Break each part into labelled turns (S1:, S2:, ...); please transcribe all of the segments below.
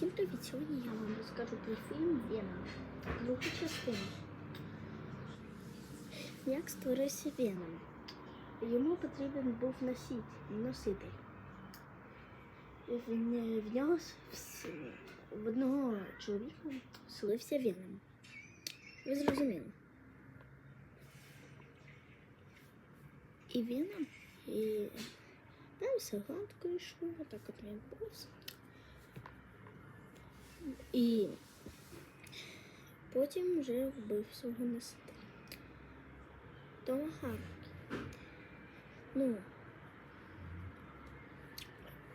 S1: Всім привіт! Сьогодні я вам розкажу про фільм Веном. Другу частину. Як створився Веном? Йому потрібен був носитель. носитель. В, нього в одного чоловіка вселився Веном. Ви зрозуміли? І Веном, і там все гладко йшло, так от він повз. І потім вже вбив свого носителя. Тома Харді. Ну,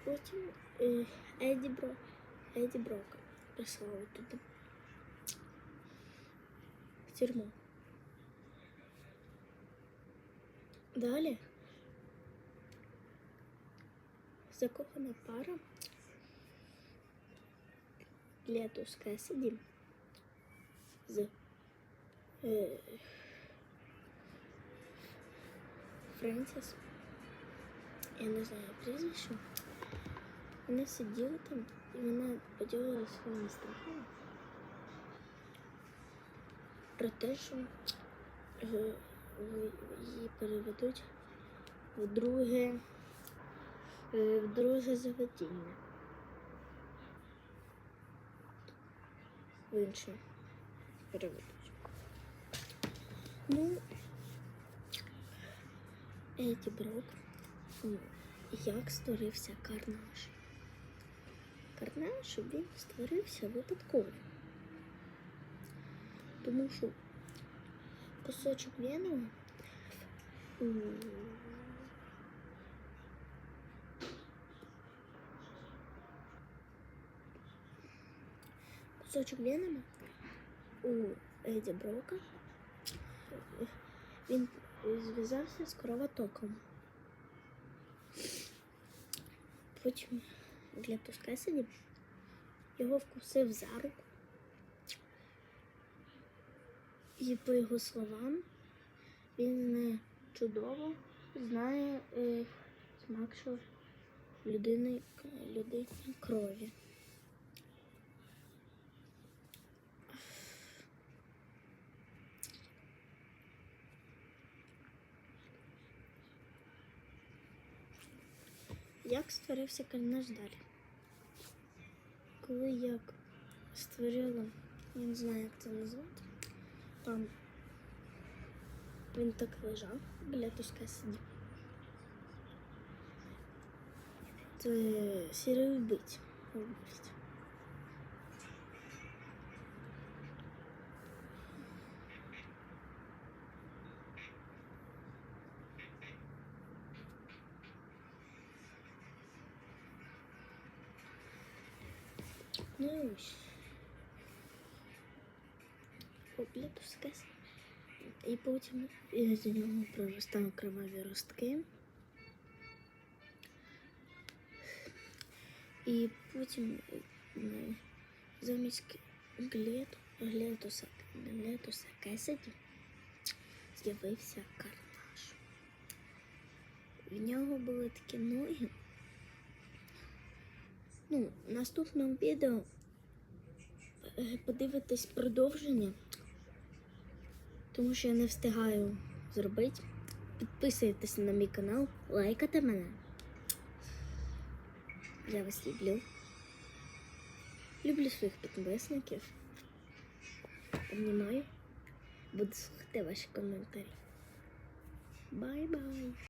S1: потім е, Еді Брок, Еді Брока прислали туди. В тюрму. Далі закохана пара Летус Кесіді з е, Френсіс. Я не знаю прізвище. Вона сиділа там і вона поділилася своїми страхами про те, що її переведуть в друге, е, в друге заведіння. В інше переведуть. Ну, Еді Брок, ну, як створився карнаж? Карнаж він створився випадково. Тому що кусочок Венома кусочок Венома у Еді Брока він зв'язався з кровотоком. Потім для Тускесені його вкусив за руку. І по його словам, він чудово знає е, смак що людини, людини крові. Як створився карнаж далі? Коли як створила, я не знаю, як це назвати, там він так лежав біля туска сидів. Це сірий вбить. вбивць. Ну і ось. Біля туска сидів. І потім е, з нього проростали кроваві ростки. І потім е, замість глету, глетуса, глетуса Кесіді з'явився карнаж. В нього були такі ноги. Ну, в наступному відео подивитись продовження тому що я не встигаю зробити. Підписуйтесь на мій канал, лайкайте мене. Я вас люблю. Люблю своїх підписників. Обнімаю. Буду слухати ваші коментарі. Бай-бай!